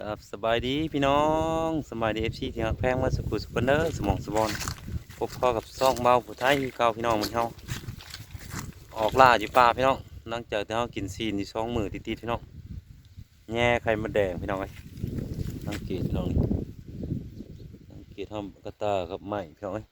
กับสบายดีพี่น้องสบายดีเอฟซีที่ฮักแพงมาสกุลสกุลเนอร์สมองสบอนพบพ่อกับซ่องเบาผู้ไทยเก่าพี่น้องเหมือนเฮาออกล่าอยู่ป่าพี่น้องหลังจากที่เฮากินซีนที่สองมือติดๆพี่น้องแง่ไข่มดแดงพี่น้องไอ้ยสังเกตพี่น้องนี่สังเกตทำกระตากับไม้พี่น้องเอ้ย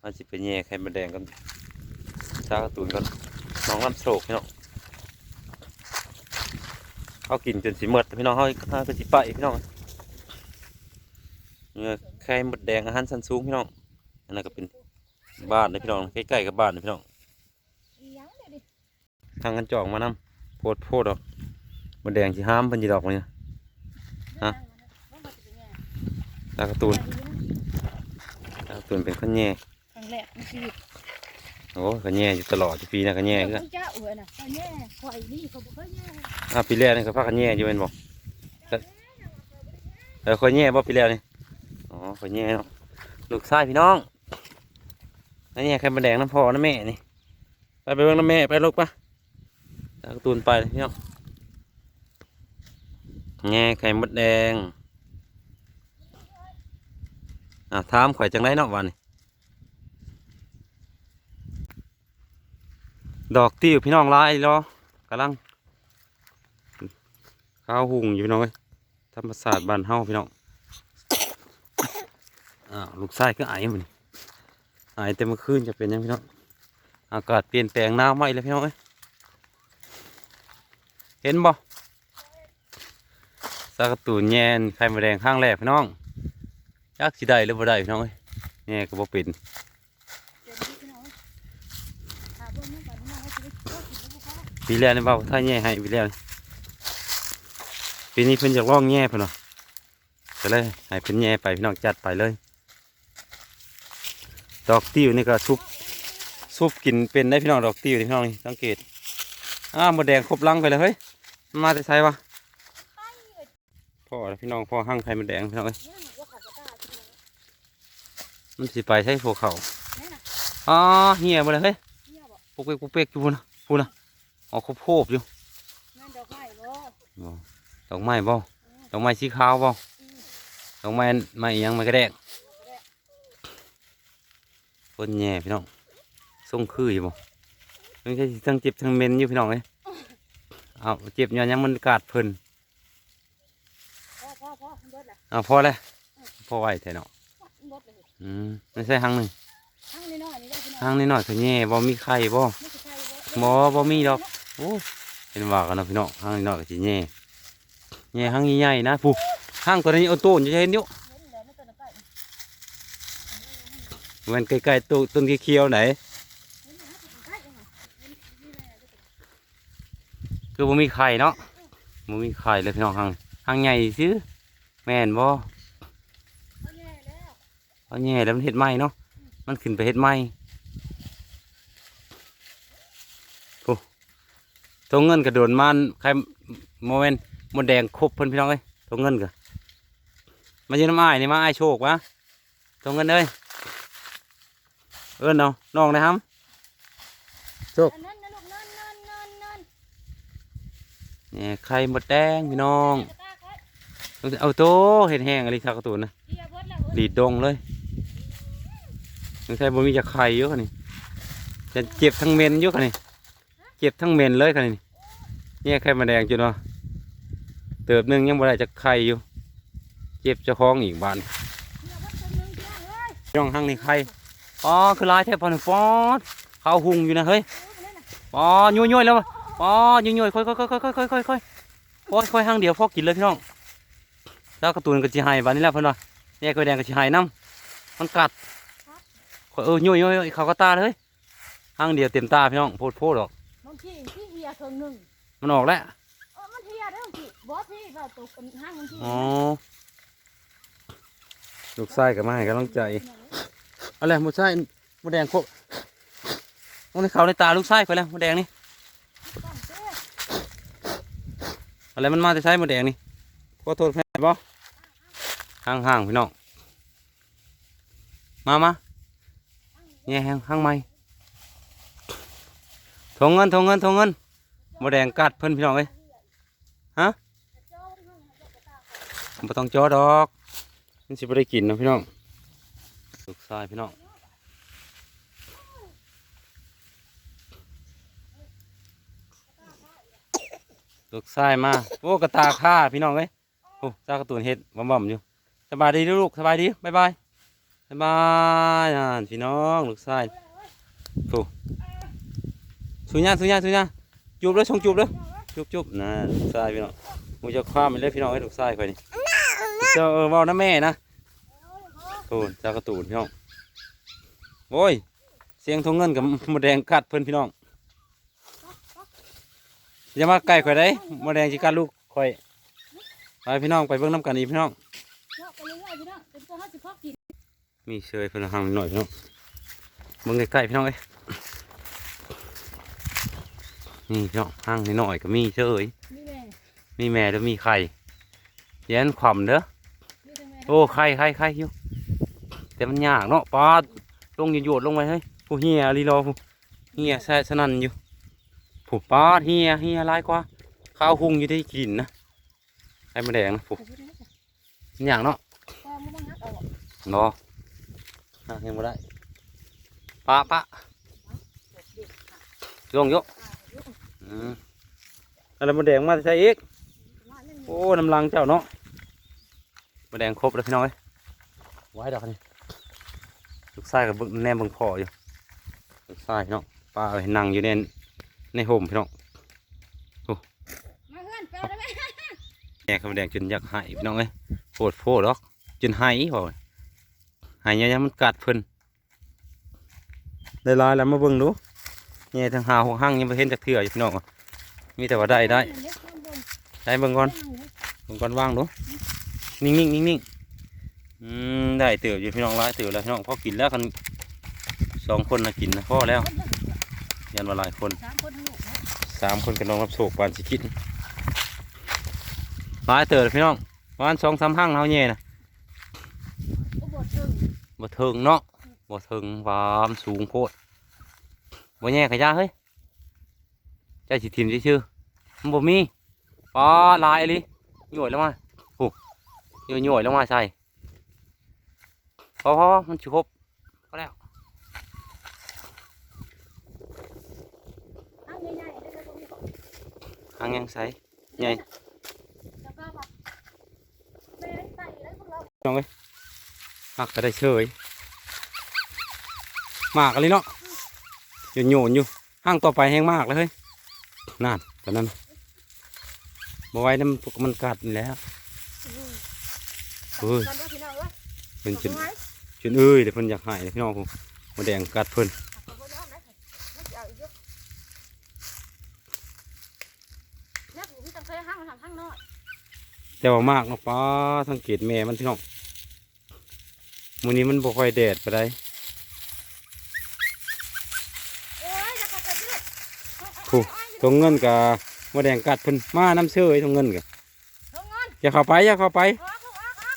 มาสิไปแง่ไข่มดแดงกันชากาตูนกันน้องลำโศกพี่น้อง เขากินจนสิหมดพี่น้องเขาเขาก็สิไปพี่น้องเนื้อไข่มดแดงอาหารสันสูงพี่น้องอันนั้นก็เป็นบ้านนะพี่น้องใกล้ๆกับบ้านนะพี่น้องอีหยังเดี๋ยวดิทางกันจองมานำโพดโพดดอกมดแดงสิห้ามเพันจีดอกมาเนี่ยฮะว่ามันจะเป็นไงตาการะตูนตาการะตูนเป็นคนแย่ครั้งแรกในชีวิต โอ้ก็แย่อยู่ตลอดทุกปีนะก็แย่คือกันเจ้าเอ๋ยน่ะก็แย่ข่อยนี่เขาบอกเขาแย่อะปีแรกนี่ก็พากันแย่อยู่เป็นบอกเออคนแย่บ่ปีแรกนี่อ๋อคนแย่เนาะลูกชายพี่น้องอันนี้ไข่มดแดงน้ำพ่อน้ำแม่นี่ไปไปเบิ่งน้ำแม่ไปลูกปะตาการะตูนไปเลยพี่น้องแง่ไข่มดแดงอะถามข่อยจังไรเนาะวันนี้ ดอกติ้วพี่น้องลายรอกำลังข้าวหุงอยู่พี่น้องเอ้ยธรรมศาสตร์บ้านเฮาพี่น้องอ้าวลูกชายก็ไอ้มันไอแต่เมื่อคืนจะเป็นยังพี่น้องอากาศเปลี่ยนแปลงหน้าไหมเลยพี่น้องเอ้ยเห็นบ่สากระตูนแยนไข่มดแดงข้างแรกพี่น้องยักสิได้หรือบ่ได้พี่น้องเอ้ยแง่ก็บ่เป็นเดี๋ยวนี้ ปีแรกนี่เบาถ้าแง่ให้ปีแรกนี่ปีนี้เพิ่นอยากลองแง่เพิ่นเนาะก็เลยให้เพิ่นแง่ไปพี่น้องจัดไปเลย ดอกติ้วนี่ก็ซุปซุปกินเป็นได้พี่น้องดอกติ้วนี่พี่น้องนี่สังเกตอ้าวมดแดงครบลังไปเลยเฮ้ยมันมาแต่ไสวะไปเลยพ่อแล้วพี่น้องพ่อหั่งไข่มดแดงพี่น้องเอ้ยเนี่ยว่าขาดกระตาพี่น้องมันสิไปใช้พวกเขาแม่น่ะอ๋อเหี่ยมาเลยเฮ้ยเนี่ยบ่ ปุกเป๊กปุกเป๊กอยู่พูนะพูนะออกข้าวโพดอยู่แม่นดอกไม้บ่บ่ดอกไม้บ่ดอกไม้สีขาวบ่ดอกไม้ไม้อิหยังไม้กระแดกคนแย่พี่น้องส่งคืออยู่บ่ไม่ใช่สิทั้งเจ็บทั้งเหม็นอยู่พี่น้องเอ้ยเอาเจ็บย้อนหยังมันกาดเพิ่นพ่อพ่อพ่อมันเบิดล่ะเอาพอแล้วพอไหวแท้เนาะมันเบิดเลยอืมไม่ใช่หังหนึ่ง ทั้งน้อยๆนี่ได้พี่น้องหังนิดหน่อยก็แย่บ่มีไข่บ่ไม่ใช่ใครบ่บ่บ่มีดอกโอ้เห็นว่ากันเนาะพี่น้องห้างนี่เนาะก็สิแย่แย่ห้างใหญ่ๆนะผู้ห้างตัวนี้เอาต้นจะเห็นอยู่เห็นแล้วมันก็น่ะไปมันใกล้ๆต้นต้นเขียวๆไหนเห็นแล้วมันก็ไปยังไงเห็นนี่แหละเด้อคือบ่มีไข่เนาะบ่มีไข่เลยพี่น้องห้างห้างใหญ่ซื้อแม่นบ่เอาแย่แล้ว เอาแย่แล้วมันเฮ็ดไหมเนาะ มันขึ้นไปเฮ็ดไหมผู้ตัวเงินกระโดดมันใครโมเมนต์มดแดงครบเพิ่นพี่น้องเอ้ยตัวเงินก็มาอยู่น้ำอ้ายนี่มาอ้ายโชควะตัวเงินเอ้ยเอิ้นเอาน้องนะครับอันนั้นนะลูกนั่นนั่นนั่นนั่นนี่ไข่มดแดงพี่น้องกระตาเขาเอาโตเห็นแห้งอะไรทักกระตูนนะ เดียวเบิดแล้วเว้ยดีดดงเลย ไม่ใช่บ่มีจะไข่เยอะค่ะนี่จะเจ็บทั้งเมนเยอะค่ะนี่เจ็บทั้งเมนเลยค่ะนี่เนี่ยไข่มดแดงจุดเนาะเติบหนึงยังบ่ได้จะไข่อยู่ เจ็บจะคล้องอีกบานย่องห้างนี่ไข่อ๋อคือลายแทบพอนฟอดเขาหุงอยู่นะเฮ้ยอ๋อยุ่ยๆแล้วอ๋อยุ่ยๆค่อยๆค่อยๆค่อยๆค่อยๆค่อยๆค่อยๆค่อยๆห้างเดียวพอกินเลยพี่น้องแล้วกระตูนก็สิหายบานนี้แหละเพิ่นว่าเนี่ยไข่แดงก็สิหายน้ำมันกัด เออยุ่ยๆเขาก็ตาเลยห้างเดียวเต็มตาพี่น้องโพดโพดหรอกบางทีที่เฮียเครื่องหนึ่งมันออกแล้วเออมันเฮียได้บางทีบอสที่เราตกกันห้างบางทีอ๋อลูกชายก็มาให้กำลังใจเอาเลยหมดชายมดแดงโคมดในเขาในตาลูกชายไปแล้วมดแดงนี่ต้องเจ้เอะไรมันมาจะใช้มดแดงนี่ขอโทษแม่บ่ห่างๆพี่น้องมามา เนี่ยห่างห่างไหมทงเงินทงเงินทงเงินมดแดงกัดเพิ่นพี่น้องเอ้ยเจ้าบ่ต้องจ่อดอกมันสิบ่ได้กินนะพี่น้องลูกชายพี่น้องลูกชายมาโอ้กระตาค่าพี่น้องเอ้ยโอ้เจ้ากระตูนเฮ็ดบ่มๆอยู่สบายดีลูกสบายดีบ๊ายบายายบายนั่นพี่น้องลูกชายโอ้สุญญาสุญญาสุญญาจูบเลยชงจูบเลยจูบจูบนั่นลูกชายพี่น้องมูจะคว้ามันเลยพี่น้องไอ้ลูกชายข่อยนี่เจ้าเออว้านะแม่นะโอ้เจ้ากระตูนพี่น้องโอ้ยเสียงทงเงินกับมดแดงกัดเพิ่นพี่น้องอย่ามาใกล้ข่อยได้มดแดงสิกัดลูกข่อยไปพี่น้องไปเบิ่งน้ำกันอีพี่น้อง มีเชยเพิ่นหังหน่อยพี่น้องเบิ่งใกล้ๆพี่น้องเอ้ยนี่พี่น้องหังนิดหน่อยก็มีเชยนี่แม่มีแม่แล้วมีไข่แย้นขวำเด้อนี่ทั้งแม่โอ้ไข่ไข่ไข่อยู่แต่มันยากเนาะปาดลงโยดๆลงไปเฮ้ยผู้เฮียลีรอผู้เฮียใส่สนั่นอยู่ผู้ปาดเฮียเฮียหลายกว่าข้าวหุงอยู่ที่กินนะไข่มะแดงนะผู้ไปพูดได้จ้ะมันยากเนาะพอมันต้ องงัดออกเนาะอะยังไม่ได้ปะปะเด็กค่ะลงโยกอ่าเดี๋ยวอืมอะไรมะแดงมาใส่อีกว่าเล่นโอ้น้ำลังเจ้าเนาะมะแดงครบแล้วพี่น้องเอ้ยไว้ดอกนี่ลูกชายกับเบิ่งแนมเบิ่งพ่ออยู่ลูกชายพี่น้องป้าเอาไปนั่งอยู่ในในห่มพี่น้องมาเพื่อนไปเอาได้ไหมแง่ขมแดงจนอยากหายพี่น้องเอ้ยโพดโพดดอกจนหายบ่ หายยังมันกัดเพิ่นได้ลายแล้วมาเบิ่งดูแง่ทั้งหาหกหั่งยังบ่เห็นจักเทื่ออยู่พี่น้องมีแต่ว่าได้ได้เดี๋ยวข้างบนได้เบิ่งก่อนข้างบนเบิ่งก่อนว่างดูนิ่งๆนิ่งๆอืมได้เติบอยู่พี่น้องหลายเติบแล้วพี่น้องพอกินแล้วกันสองคนนะกินนะพอแล้ว ยันว่าหลายคนสามคนทั้งหมดนนกับน้องรับโศกปานสิกินหลายเติบพี่น้องประมาณสองสามหั่งเฮาแย่นะ บ่ถึงเนาะบ่ถึงความสูงโพดบ่แย่ขยะเฮ้ยใจสิทิมซื่อๆมันบ่มีปลาหลายอีหลิหย่อยลงมาโอ้ยหย่อยๆลงมาใส่พอพอๆมันสิครบก็แล้วเอาใหญ่ๆแล้วก็ตรงนี้ก่อนหางยังใส่ใหญ่แล้วก็แบบแม่ใส่แล้วพวกเราน้องเอ้ย หักก็ได้เฉยมากเลยเนาะโยนโยนๆอยู่ห้างต่อไปแห้งมากเลยเฮ้ยนั่นตอนนั้นบ่ไหว้น้ำมันกัดนี่แหล้วเฮ้ยกันด้วยพี่น้องเว้ยเป็นจนเอาไว้จนเอ้ยเดี๋ยวเพิ่นอยากหายเลยพี่น้องผมมาแดงกัดเพิ่นเอาไว้แล้วนะไม่เอาอีกเยอะเนี่ยผมที่ต้องเคยห้างมาทำห้างน้อยแต่ว่ามากเนาะป้าสังเกตแม่มันพี่น้อง มื้อนี้มันบ่ค่อยแดดปานใดโอ้ยจะขับไปที่ไหนผู้ตรงเงินกับมาแดงกัดเพิ่นมาน้ำเชื่อไอ้ตรงเงินกับลงเงินอย่าเข้าไปอย่าเข้าไปออกออกออกออก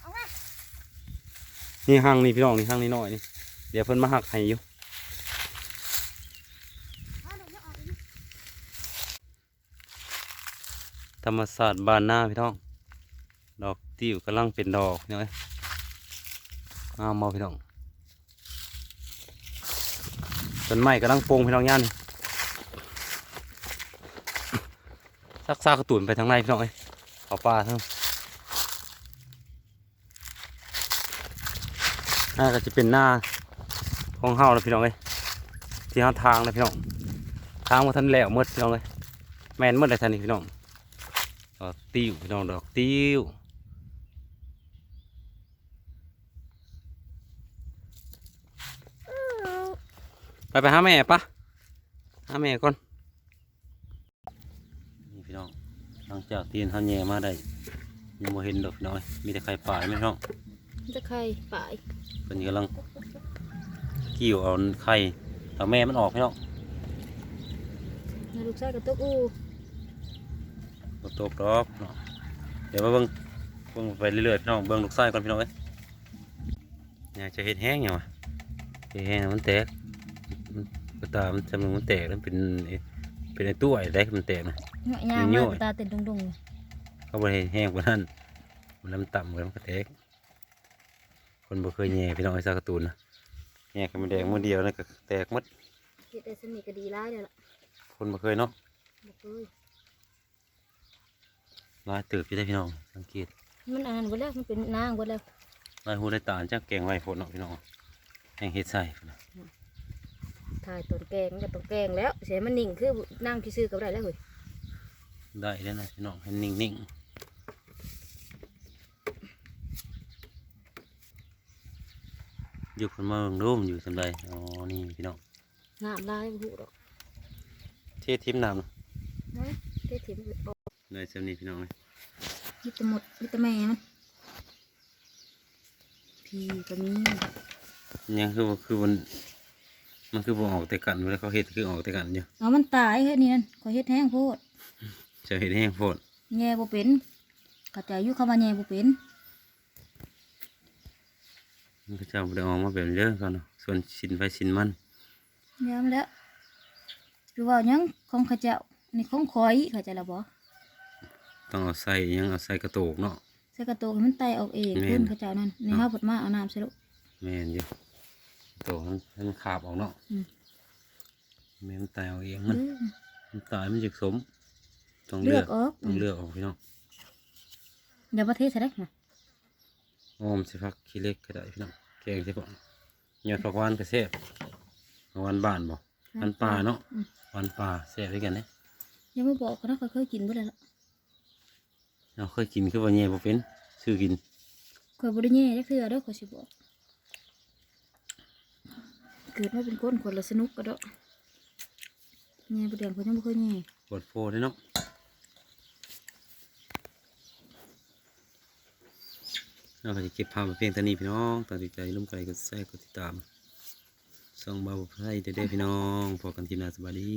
เอาไว้นี่ห้างนี่พี่น้องนี่ห้างนี่น้อยนี่เดี๋ยวเพิ่นมาหักให้อยู่เอาเดี๋ยวจะออกอีกธรรมศาสตร์บ้านหน้าพี่น้อง ดอกติ้วกำลังเป็นดอกเนี่ย งามมาพี่น้องต้นไม้กำลังโป่งพี่น้องย่านนี่ซักซากกระตุ่นไปทางในพี่น้องเอ้ยเอาปลาทั้งน่าจะเป็นหน้าของเฮาแล้วพี่น้องเอ้ยที่เฮาทางเลยพี่น้องทางมาทันแล้วหมดพี่น้องเอ้ยแมนหมดเลยทันนี่พี่น้องดอกติ้วพี่น้องดอกติ้ว ไปไปหาแม่ปะหาแม่ก่อนนี่พี่น้องหลังจากตีนเขาแย่มาได้ยังไม่เห็นดอกพี่น้อย มีแต่ไข่ป่าไหมพี่น้องจะใครฝ่ายเป็นกำลังกิ้วเอาไข่เอาแม่มันออกพี่น้องลูกชายกับตุ๊กอูตกตกดอกเนาะเดี๋ยวมาเบิ่งเบิ่งไปเรื่อยๆพี่น้องเบิ่งลูกไส้ก่อนพี่น้องเอ้ยเนี่ยจะเห็ดแห้งยังวะเห็ดแห้งมันแตก มันกระตามันจำนวนมันแตกแล้วเป็นไอ้เป็นไอ้ตู้ไอ้ได้มันแตกนะเงาะยางยั่มาวกตาเต็นดงดงเขาบริแห้งกว่านั้นมันลำต่ำกว่ามันกระแตกคนบ่เคยแย่พี่น้องไอ้ซากการ์ตูนนะแย่กันมันแดงมือเดียวนั่นก็แตกหมดเฮ็ดได้สนิทก็ดีร้ายเลยล่ะคนบ่เคยเนาะบ่เคยลายตืบอยู่ได้พี่น้องสังเกตมันอ่านบ่แล้วมันเป็นนางบ่แล้วลายหูลายตาจักแกงไว้โพดเนาะพี่น้องแห้งเฮ็ดใส่พุ่นน่ะ ถ่ายต้นแกงมันก็ต้องแกงแล้วเสียมันนิ่งคือนั่งซื่อๆก็บ่ได้แล้วเฮ้ยได้แล้วนะพี่น้องให้นิ่งๆอยู่คนมาเบิ่งรูมอยู่สำใดอ๋อนี่พี่น้องน้ำลายบ่ฮู้ดอกเททิมน้ำนะเฮ้ยเทถิ่มออกได้สำนี้พี่น้องเลยมีแต่หมดมีแต่แม่มันพี่ก็มียังคือบ่คือมัน มันคือบ่ออกแต่กันเวลาเขาเฮ็ดคือออกแต่กันอยู่เอามันตายเฮ้ยนี่นั่นขอยเฮ็ดแห้งโพดจะเฮ็ดแห้งโพดแง่บ่เป็นเข้าใจอยู่คำว่าแง่บ่เป็นมันก็จะบ่ได้ออกมาแบบนี้เด้อก่อนเนาะส่วนชิ้นไปชิ้นมันยามแล้วคือว่าหยังของเข้าเจ้านี่ของข่อยเข้าใจแล้วบ่ต้องเอาใส่หยังเอาใส่กระโตกเนาะใส่กระโตกให้มันไตออกเองแม่นขึ้นเข้าเจ้านั่นในเนาะเฮาผดมาเอาน้ำใส่ลูกแม่นอยู่โตกมันให้มันขาบออกเนาะอืม แม่นตายเอาเองมันเด้อมันตายมันจะสมต้องเลืเลืออกกออกต้องเลือกออกพี่น้องเดี๋ยวประเทศใส่ได้มาอ้อมสิพักขี้เล็กก็ได้พี่น้องแกงสิบ่ยอดผักหวานก็แซ่บผักหวานบ้านบ่หวานป่าเนาะอืมหวานป่าแซ่บด้วยกันเด้ยังไม่บอกกันนะข่อยเคยกินบ่ได้ละเราเคยกินคือว่าแย่บ่เป็นซื้อกินข่อยบ่ได้แย่จักเทื่อเด้อข่อยสิบอก เกิดมาเป็นคนคนละสนุกก็เด้อแง่ประเดี๋ยวคนยังไม่เคยแง่ปวดโฟได้เนาะเราจะเก็บภาพมาเพียงตอนนี้พี่น้องตัดสินใจร่วมกันกดแชร์กดติดตามส่องเบาไพ่เด้ๆพี่น้องพอกันทีมนาสบายดี